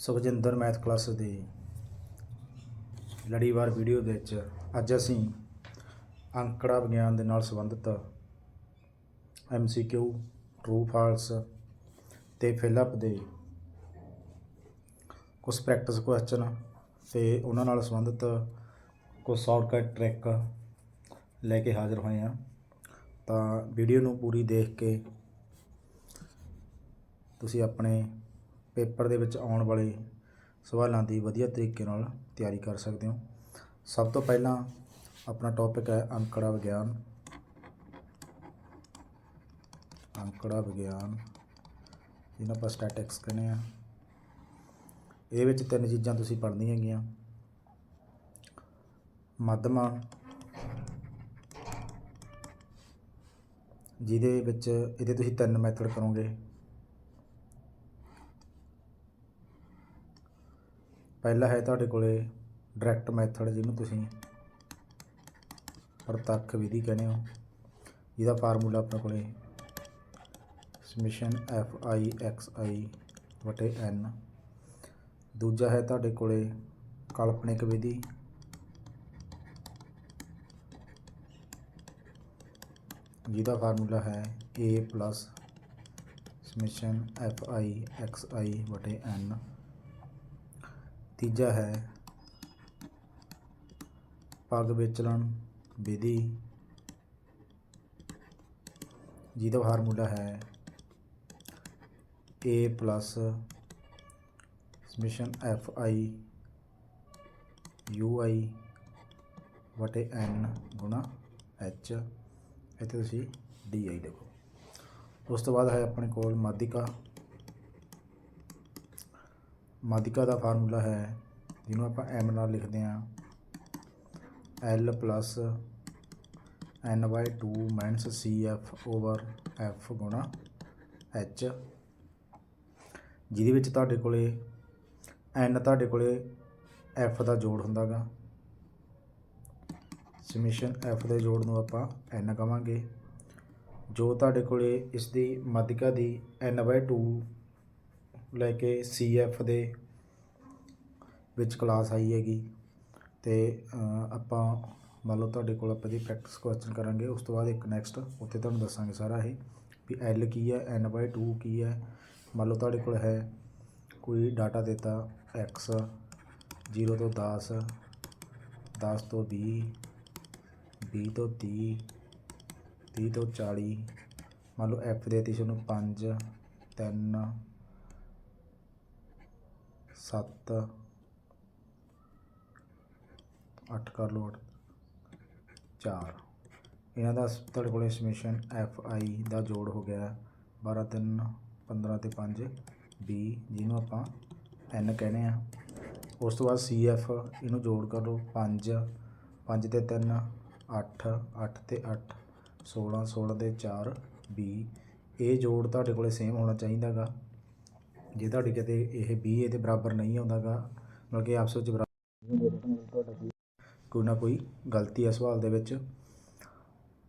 Sukhjinder math class ਦੀ ਲੜੀਵਾਰ video ਦੇ ਵਿੱਚ ਅੱਜ ਅਸੀਂ ਅੰਕੜਾ ਵਿਗਿਆਨ ਦੇ ਨਾਲ ਸੰਬੰਧਿਤ ਐਮਸੀਕਿਊ ਟਰੂ ਫਾਲਸ ਤੇ ਫਿਲਅਪ ਦੇ ਕੁਝ ਪ੍ਰੈਕਟਿਸ ਕੁਐਸਚਨ ਤੇ ਉਹਨਾਂ ਨਾਲ ਸੰਬੰਧਿਤ ਕੁਝ ਸ਼ਾਰਟਕਟ ਟ੍ਰਿਕ ਲੈ ਕੇ ਹਾਜ਼ਰ ਹੋਏ ਹਾਂ। ਤਾਂ ਵੀਡੀਓ ਨੂੰ ਪੂਰੀ ਦੇਖ ਕੇ ਤੁਸੀਂ ਆਪਣੇ ਪੇਪਰ ਦੇ ਵਿੱਚ ਆਉਣ ਵਾਲੇ ਸਵਾਲਾਂ ਦੀ ਵਧੀਆ ਤਰੀਕੇ ਨਾਲ ਤਿਆਰੀ ਕਰ ਸਕਦੇ ਹੋ। ਸਭ ਤੋਂ ਪਹਿਲਾਂ ਆਪਣਾ ਟੌਪਿਕ ਹੈ ਅੰਕੜਾ ਵਿਗਿਆਨ। ਅੰਕੜਾ ਵਿਗਿਆਨ, ਜਿਹਨੂੰ ਆਪਾਂ ਸਟੈਟਿਕਸ ਕਹਿੰਦੇ ਆ ਇਹਦੇ ਵਿੱਚ ਤਿੰਨ ਚੀਜ਼ਾਂ ਤੁਸੀਂ ਪੜ੍ਹਨੀਆਂ ਹੈਗੀਆਂ। ਮੱਧਮਾਨ ਜਿਹਦੇ ਵਿੱਚ ਇਹਦੇ ਤੁਸੀਂ ਤਿੰਨ ਮੈਥਡ ਕਰੋਗੇ। ਪਹਿਲਾ ਹੈ ਤੁਹਾਡੇ ਕੋਲੇ ਡਾਇਰੈਕਟ ਮੈਥਡ ਜਿਹਨੂੰ ਤੁਸੀਂ ਪ੍ਰਤੱਖ ਵਿਧੀ ਕਹਿੰਦੇ ਹੋ। ਜਿਹਦਾ ਫਾਰਮੂਲਾ ਆਪਣੇ ਕੋਲੇ ਸਮਿਸ਼ਨ ਐਫ ਆਈ ਐਕਸ ਆਈ ਵਟੇ ਐਨ ਦੂਜਾ ਹੈ ਤੁਹਾਡੇ ਕੋਲੇ ਕਾਲਪਨਿਕ ਵਿਧੀ। ਜਿਹਦਾ ਫਾਰਮੂਲਾ ਹੈ a plus summation F I X I ਵਟੇ N ਤੀਜਾ ਹੈ ਪੱਗ ਵਿਚਲਣ ਵਿਧੀ, ਜਿਹਦਾ ਫਾਰਮੂਲਾ ਹੈ a plus summation F I U I ਵਟੇ N ਗੁਣਾ ਐਚ ਇੱਥੇ ਤੁਸੀਂ ਡੀ ਆਈ ਲਿਖੋ ਉਸ ਤੋਂ ਬਾਅਦ ਹੈ ਆਪਣੇ ਕੋਲ ਮਾਧਿਕਾ। ਮਾਧਿਕਾ ਦਾ ਫਾਰਮੂਲਾ ਹੈ, ਜਿਹਨੂੰ ਆਪਾਂ ਐਮ ਨਾਲ ਲਿਖਦੇ ਹਾਂ। L plus N by 2 minus C F over F ਗੁਣਾ ਐਚ ਜਿਹਦੇ ਵਿੱਚ ਤੁਹਾਡੇ ਕੋਲੇ ਐਨ ਤੁਹਾਡੇ ਕੋਲੇ ਐਫ ਦਾ ਜੋੜ ਹੁੰਦਾਗਾ। ਸਮਿਸ਼ਨ ਐਫ ਦੇ ਜੋੜ ਨੂੰ ਆਪਾਂ ਐਨ ਕਵਾਂਗੇ। ਜੋ ਤੁਹਾਡੇ ਕੋਲੇ ਇਸ ਦੀ ਮਾਧਿਕਾ ਦੀ ਐਨ ਬਾਈ 2 ਲੈ ਕੇ ਸੀ ਐਫ ਦੇ ਵਿੱਚ ਕਲਾਸ ਆਈ ਹੈਗੀ ਤੇ ਆਪਾਂ ਮੰਨ ਲਓ ਤੁਹਾਡੇ ਕੋਲ ਆਪਾਂ ਦੀ ਪ੍ਰੈਕਟਿਸ ਕੁਐਸਚਨ ਕਰਾਂਗੇ, ਉਸ ਤੋਂ ਬਾਅਦ ਇੱਕ ਨੈਕਸਟ ਉੱਥੇ ਤੁਹਾਨੂੰ ਦੱਸਾਂਗੇ ਸਾਰਾ ਇਹ ਵੀ ਐਲ ਕੀ ਹੈ ਐਨ ਬਾਈ 2 ਕੀ ਹੈ, ਮੰਨ ਲਓ ਤੁਹਾਡੇ ਕੋਲ ਹੈ ਕੋਈ ਡਾਟਾ ਦਿੱਤਾ x 0 ਤੋਂ 10 10 ਤੋਂ 20 20 ਤੋਂ 30 30 ਤੋਂ 40 ਮੰਨ ਲਓ f ਦੇਤੀ ਤੁਹਾਨੂੰ 5 3 7 8 ਕਰ ਲਓ ਚਾਰ। ਇਹਨਾਂ ਦਾ ਸ- ਤੁਹਾਡੇ ਕੋਲੇ ਸਮਿਸ਼ਨ ਐਫ ਆਈ ਦਾ ਜੋੜ ਹੋ ਗਿਆ। 12 3 15 ਤੇ 5 20 ਜਿਹਨੂੰ ਆਪਾਂ ਐਨ ਕਹਿੰਦੇ ਆ ਉਸ ਤੋਂ ਬਾਅਦ ਸੀ ਐਫ ਇਹਨੂੰ ਜੋੜ ਕਰ ਲਓ। 5 5 ਤੇ 3 8 8 ਤੇ 8 16 16 ਤੇ 4 20 ਇਹ ਜੋੜ ਤੁਹਾਡੇ ਕੋਲੇ ਸੇਮ ਹੋਣਾ ਚਾਹੀਦਾਗਾ ਜੇ ਤੁਹਾਡੀ ਕਿਤੇ ਇਹ 20 ਇਹਦੇ ਬਰਾਬਰ ਨਹੀਂ ਆਉਂਦਾਗਾ, ਮਤਲਬ ਕਿ ਆਪਸ ਵਿੱਚ ਬਰਾਬਰ ਕੋਈ ਨਾ ਕੋਈ ਗਲਤੀ ਹੈ ਸਵਾਲ ਦੇ ਵਿੱਚ।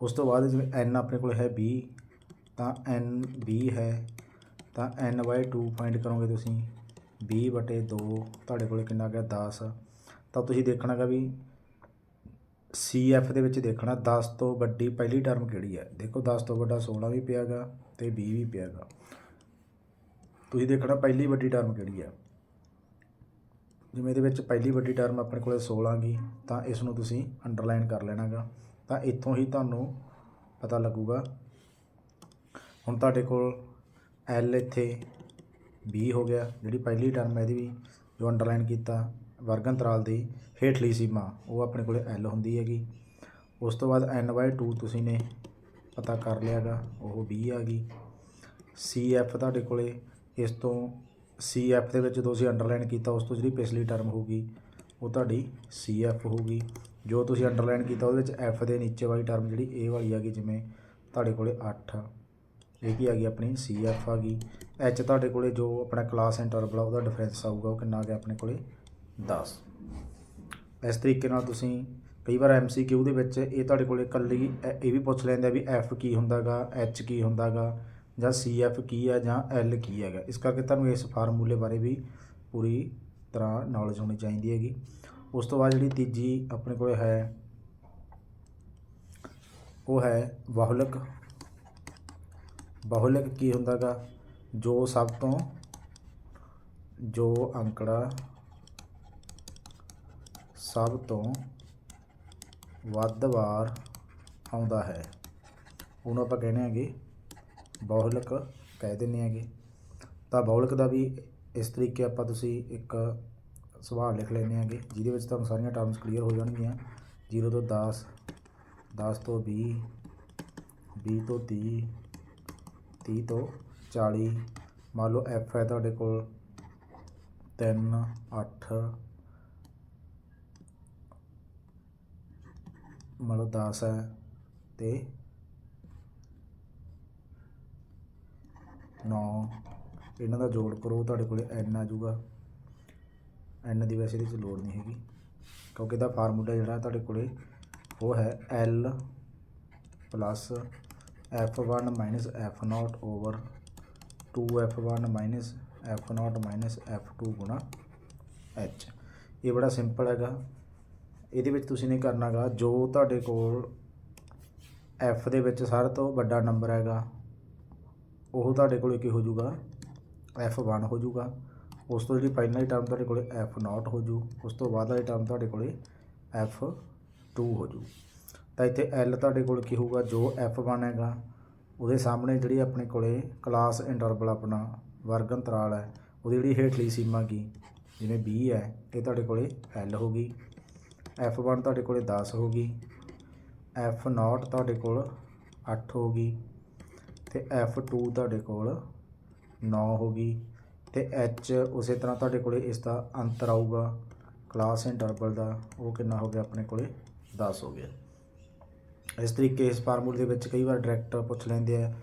ਉਸ ਤੋਂ ਬਾਅਦ ਜਿਵੇਂ n ਆਪਣੇ ਕੋਲ ਹੈ 20 ਤਾਂ n 20 ਹੈ, ਤਾਂ n 2 ਫਾਈਂਡ ਕਰੋਗੇ ਤੁਸੀਂ 20 ਬਟੇ 2 ਤੁਹਾਡੇ ਕੋਲ ਕਿੰਨਾ ਗਿਆ 10 ਤਾਂ ਤੁਸੀਂ ਦੇਖਣਾਗਾ ਵੀ CF ਦੇ ਵਿੱਚ ਦੇਖਣਾ 10 ਤੋਂ ਵੱਡੀ ਪਹਿਲੀ ਟਰਮ ਕਿਹੜੀ ਹੈ? ਦੇਖੋ 10 ਤੋਂ ਵੱਡਾ 16 ਵੀ ਪਿਆਗਾ ਤੇ 20 ਵੀ ਪਿਆਗਾ। ਤੁਸੀਂ ਦੇਖਣਾ ਪਹਿਲੀ ਵੱਡੀ ਟਰਮ ਕਿਹੜੀ ਹੈ ਜਿਵੇਂ ਇਹਦੇ ਵਿੱਚ ਪਹਿਲੀ ਵੱਡੀ ਟਰਮ ਆਪਣੇ ਕੋਲੇ 16 ਗੀ ਤਾਂ ਇਸ ਨੂੰ ਤੁਸੀਂ ਅੰਡਰਲਾਈਨ ਕਰ ਲੈਣਾਗਾ। ਤਾਂ ਇੱਥੋਂ ਹੀ ਤੁਹਾਨੂੰ ਪਤਾ ਲੱਗੂਗਾ। ਹੁਣ ਤੁਹਾਡੇ ਕੋਲ L ਇੱਥੇ 20 ਹੋ ਗਿਆ, ਜਿਹੜੀ ਪਹਿਲੀ ਟਰਮ ਹੈ ਇਹਦੀ ਵੀ, ਜੋ ਅੰਡਰਲਾਈਨ ਕੀਤਾ ਵਰਗ ਅੰਤਰਾਲ ਦੀ ਹੇਠਲੀ ਸੀਮਾ, ਉਹ ਆਪਣੇ ਕੋਲੇ L ਹੁੰਦੀ ਹੈਗੀ। ਉਸ ਤੋਂ ਬਾਅਦ n/2 ਤੁਸੀਂ ਨੇ ਪਤਾ ਕਰ ਲਿਆਗਾ, ਉਹ 20 ਆ ਗਈ। CF ਤੁਹਾਡੇ ਕੋਲੇ ਇਸ ਤੋਂ CF ਦੇ ਵਿੱਚ ਜਦੋਂ ਤੁਸੀਂ ਅੰਡਰਲਾਈਨ ਕੀਤਾ, ਉਸ ਤੋਂ ਜਿਹੜੀ ਪਿਛਲੀ ਟਰਮ ਹੋਊਗੀ, ਉਹ ਤੁਹਾਡੀ CF ਹੋਊਗੀ। ਜੋ ਤੁਸੀਂ ਅੰਡਰਲਾਈਨ ਕੀਤਾ, ਉਹਦੇ ਵਿੱਚ F ਦੇ ਨੀਚੇ ਵਾਲੀ ਟਰਮ ਜਿਹੜੀ ਇਹ ਵਾਲੀ ਆ ਗਈ, ਜਿਵੇਂ ਤੁਹਾਡੇ ਕੋਲੇ 8 ਇਹ ਕੀ ਆ ਗਈ? ਆਪਣੀ CF ਆ ਗਈ। H ਤੁਹਾਡੇ ਕੋਲੇ ਜੋ ਆਪਣਾ ਕਲਾਸ ਇੰਟਰਵਲ ਆ ਉਹਦਾ ਡਿਫਰੈਂਸ ਆਊਗਾ, ਉਹ ਕਿੰਨਾ ਆ ਗਿਆ? ਆਪਣੇ ਕੋਲੇ 10 ਇਸ ਤਰੀਕੇ ਨਾਲ ਤੁਸੀਂ ਕਈ ਵਾਰ MCQ ਦੇ ਵਿੱਚ ਇਹ ਤੁਹਾਡੇ ਕੋਲੇ ਇਕੱਲੀ ਇਹ ਇਹ ਵੀ ਪੁੱਛ ਲੈਂਦੇ ਆ ਵੀ F ਕੀ ਹੁੰਦਾਗਾ, H ਕੀ ਹੁੰਦਾਗਾ। ਜਾਂ CF ਕੀ ਹੈ ਜਾਂ L ਕੀ ਹੈਗਾ। ਇਸ ਕਰਕੇ ਤੁਹਾਨੂੰ ਇਸ ਫਾਰਮੂਲੇ ਬਾਰੇ ਵੀ ਪੂਰੀ ਤਰ੍ਹਾਂ ਨੌਲੇਜ ਹੋਣੀ ਚਾਹੀਦੀ ਹੈਗੀ। ਉਸ ਤੋਂ ਬਾਅਦ ਜਿਹੜੀ ਤੀਜੀ ਆਪਣੇ ਕੋਲ ਹੈ, ਉਹ ਹੈ ਬਹੁਲਕ। ਬਹੁਲਕ ਕੀ ਹੁੰਦਾਗਾ ਜੋ ਸਭ ਤੋਂ, ਜੋ ਅੰਕੜਾ ਸਭ ਤੋਂ ਵੱਧ ਵਾਰ ਆਉਂਦਾ ਹੈ। ਉਹਨੂੰ ਆਪਾਂ ਕਹਿੰਦੇ ਹੈਗੇ ਬਾਹੁਲਕ ਕਹਿ ਦਿੰਦੇ ਹੈਗੇ। ਤਾਂ ਬਾਹੁਲਕ ਦਾ ਵੀ ਇਸ ਤਰੀਕੇ ਆਪਾਂ ਤੁਸੀਂ ਇੱਕ ਸਵਾਲ ਲਿਖ ਲੈਂਦੇ ਹੈਗੇ, ਜਿਹਦੇ ਵਿੱਚ ਤੁਹਾਨੂੰ ਸਾਰੀਆਂ ਟਰਮਸ ਕਲੀਅਰ ਹੋ ਜਾਣਗੀਆਂ। 0 ਤੋਂ 10 10 ਤੋਂ 20 20 ਤੋਂ 30 30 ਤੋਂ 40 ਮੰਨ ਲਓ ਐਫ ਹੈ ਤੁਹਾਡੇ ਕੋਲ 3 8 ਮੰਨ ਲਓ 10 ਹੈ ਤੇ 9 ਇਹਨਾਂ ਦਾ ਜੋੜ ਕਰੋ, ਤੁਹਾਡੇ ਕੋਲ n ਆ ਜਾਊਗਾ। N ਦੀ ਵੈਸੇ ਇਹਦੇ ਚ ਲੋੜ ਨਹੀਂ ਹੈਗੀ। ਕਿਉਂਕਿ ਇਹਦਾ ਫਾਰਮੂਲਾ ਜਿਹੜਾ ਤੁਹਾਡੇ ਕੋਲੇ, ਉਹ ਹੈ l plus f1 minus f0 over 2f1 minus f0 minus f2 ਗੁਣਾ h ਇਹ ਬੜਾ ਸਿੰਪਲ ਹੈਗਾ। ਇਹਦੇ ਵਿੱਚ ਤੁਸੀਂ ਨੇ ਕਰਨਾਗਾ। ਜੋ ਤੁਹਾਡੇ ਕੋਲ f ਦੇ ਵਿੱਚ ਸਾਰਿਆਂ ਤੋਂ ਵੱਡਾ ਨੰਬਰ ਹੈਗਾ ਉਹ ਤੁਹਾਡੇ ਕੋਲੇ ਕੀ ਹੋ ਜਾਊਗਾ f1 ਹੋ ਜਾਊਗਾ ਉਸ ਤੋਂ ਜਿਹੜੀ ਪਹਿਲਾਂ ਦੀ ਟਰਮ ਤੁਹਾਡੇ ਕੋਲੇ f0 ਹੋ ਜੂ ਉਸ ਤੋਂ ਬਾਅਦ ਵਾਲੀ ਟਰਮ ਤੁਹਾਡੇ ਕੋਲੇ f2 ਹੋ ਜੂ ਤਾਂ ਇੱਥੇ l ਤੁਹਾਡੇ ਕੋਲ ਕੀ ਹੋਊਗਾ? ਜੋ f1 ਹੈਗਾ, ਉਹਦੇ ਸਾਹਮਣੇ ਜਿਹੜੀ ਆਪਣੇ ਕੋਲੇ ਕਲਾਸ ਇੰਟਰਵਲ ਆਪਣਾ ਵਰਗ ਅੰਤਰਾਲ ਹੈ, ਉਹਦੀ ਜਿਹੜੀ ਹੇਠਲੀ ਸੀਮਾ ਕੀ? ਜਿਵੇਂ 20 ਹੈ, ਇਹ ਤੁਹਾਡੇ ਕੋਲੇ l ਹੋ ਗਈ। F1 ਤੁਹਾਡੇ ਕੋਲੇ 10 ਹੋ ਗਈ। F0 ਤੁਹਾਡੇ ਕੋਲ 8 ਹੋ ਗਈ। ਤੇ f2 ਤੁਹਾਡੇ ਕੋਲ 9 ਹੋ ਗਈ ਤੇ h ਉਸੇ ਤਰ੍ਹਾਂ ਤੁਹਾਡੇ ਕੋਲੇ ਇਸ ਦਾ ਅੰਤਰ ਆਊਗਾ ਕਲਾਸ ਇੰਟਰਵਲ ਦਾ, ਉਹ ਕਿੰਨਾ ਹੋ ਗਿਆ ਆਪਣੇ ਕੋਲੇ 10 ਹੋ ਗਿਆ। ਇਸ ਤਰੀਕੇ ਇਸ ਫਾਰਮੂਲੇ ਦੇ ਵਿੱਚ ਕਈ ਵਾਰ ਡਾਇਰੈਕਟ ਪੁੱਛ ਲੈਂਦੇ ਆ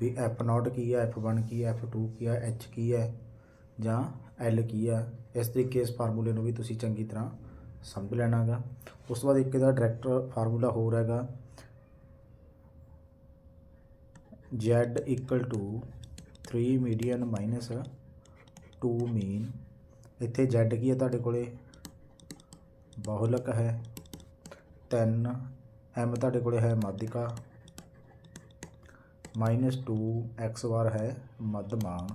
ਵੀ f0 ਕੀ ਹੈ f1 ਕੀ ਹੈ f2 ਕੀ ਹੈ h ਕੀ ਹੈ ਜਾਂ l ਕੀ ਹੈ ਇਸ ਤਰੀਕੇ ਇਸ ਫਾਰਮੂਲੇ ਨੂੰ ਵੀ ਤੁਸੀਂ ਚੰਗੀ ਤਰ੍ਹਾਂ ਸਮਝ ਲੈਣਾਗਾ। ਉਸ ਤੋਂ ਬਾਅਦ ਇੱਕ ਇਹਦਾ ਡਾਇਰੈਕਟ ਫਾਰਮੂਲਾ ਹੋਰ ਹੈਗਾ z equal to 3 median minus 2 mean ਇੱਥੇ z ਕੀ ਹੈ ਤੁਹਾਡੇ ਕੋਲੇ? ਬਹੁਲਕ ਹੈ। 3 m ਤੁਹਾਡੇ ਕੋਲੇ ਹੈ ਮਾਧਿਕਾ। ਮਾਈਨਸ 2 x ਵਾਰ ਹੈ ਮੱਧਮਾਨ।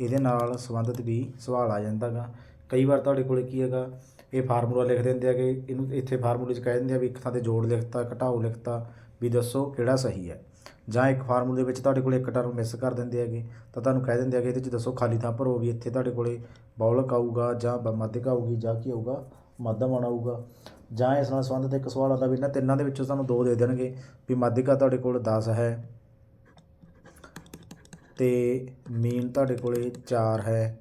ਇਹਦੇ ਨਾਲ ਸੰਬੰਧਿਤ ਵੀ ਸਵਾਲ ਆ ਜਾਂਦਾਗਾ ਕਈ ਵਾਰ ਤੁਹਾਡੇ ਕੋਲੇ ਕੀ ਹੈਗਾ? ਇਹ ਫਾਰਮੂਲਾ ਲਿਖ ਦਿੰਦੇ ਆ ਕਿ ਇਹਨੂੰ ਇੱਥੇ ਫਾਰਮੂਲੇ 'ਚ ਕਹਿ ਦਿੰਦੇ ਆ ਵੀ ਇੱਕ ਥਾਂ ਤੇ ਜੋੜ ਲਿਖਤਾ, ਘਟਾਓ ਲਿਖਤਾ ਵੀ ਦੱਸੋ ਕਿਹੜਾ ਸਹੀ ਹੈ। ਜਾਂ ਇੱਕ ਫਾਰਮੂਲੇ ਵਿੱਚ ਤੁਹਾਡੇ ਕੋਲ ਇੱਕ ਟਰਮ ਮਿਸ ਕਰ ਦਿੰਦੇ ਹੈਗੇ, ਤਾਂ ਤੁਹਾਨੂੰ ਕਹਿ ਦਿੰਦੇ ਹੈਗੇ ਇਹਦੇ 'ਚ ਦੱਸੋ ਖਾਲੀ ਥਾਂ ਭਰੋ ਵੀ ਇੱਥੇ ਤੁਹਾਡੇ ਕੋਲੇ ਬੌਲਕ ਆਊਗਾ ਜਾਂ ਬ- ਮੱਧਿਕ ਆਊਗੀ ਜਾਂ ਕੀ ਆਊਗਾ, ਮੱਧਮਾਨ ਆਊਗਾ। ਜਾਂ ਇਸ ਨਾਲ ਸੰਬੰਧਿਤ ਇੱਕ ਸਵਾਲ ਆਉਂਦਾ ਵੀ ਇਹਨਾਂ ਤਿੰਨਾਂ ਦੇ ਵਿੱਚੋਂ ਤੁਹਾਨੂੰ ਦੋ ਦੇ ਦੇਣਗੇ ਵੀ ਮਾਧਿਕਾ ਤੁਹਾਡੇ ਕੋਲ 10 ਹੈ ਤੇ ਮੀਨ ਤੁਹਾਡੇ ਕੋਲੇ 4 ਹੈ